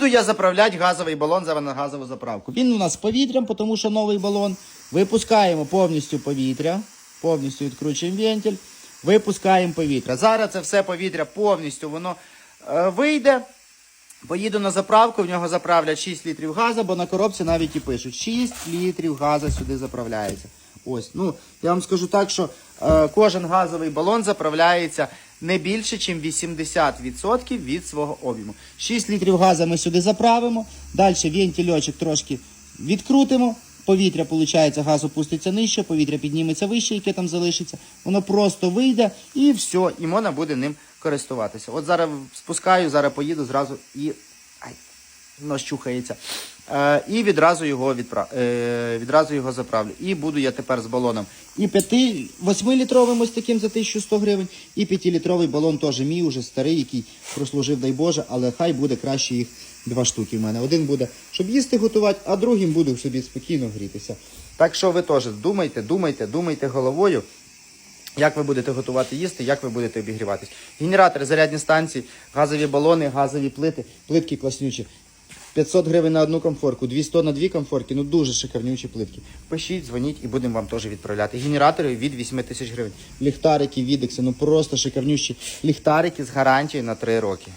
Буду я заправляти газовий балон за газову заправку. Він у нас з повітрям, тому що новий балон. Випускаємо повністю повітря, повністю відкручуємо вентиль, випускаємо повітря. Зараз це все повітря повністю воно е, вийде. Поїду на заправку, в нього заправлять 6 літрів газу, бо на коробці навіть і пишуть 6 літрів газу сюди заправляється. Ось, ну я вам скажу так, що кожен газовий балон заправляється не більше, ніж 80% від свого об'єму. 6 літрів газу ми сюди заправимо. Далі вентильочок трошки відкрутимо. Повітря, виходить, газ опуститься нижче, повітря підніметься вище, яке там залишиться. Воно просто вийде і все, і можна буде ним користуватися. От зараз спускаю, зараз поїду зразу і. Ай, воно щухається. Е, і відразу його відпра... е, відразу його заправлю. І буду я тепер з балоном. І 8-літровим ось таким за 1100 гривень, і 5-літровий балон теж мій, уже старий, який прослужив, дай Боже, але хай буде краще їх два штуки в мене. Один буде, щоб їсти готувати, а другим буду собі спокійно грітися. Так що ви теж думайте, думайте, думайте головою. Як ви будете готувати їсти, як ви будете обігріватись. Генератори, зарядні станції, газові балони, газові плити, плитки класнючі. 500 гривень на одну комфорку, 200 на дві комфорки, ну дуже шикарнючі плитки. Пишіть, дзвоніть і будемо вам теж відправляти. Генератори від 8 тисяч гривень. Ліхтарики, відекси, ну просто шикарнючі ліхтарики з гарантією на 3 роки.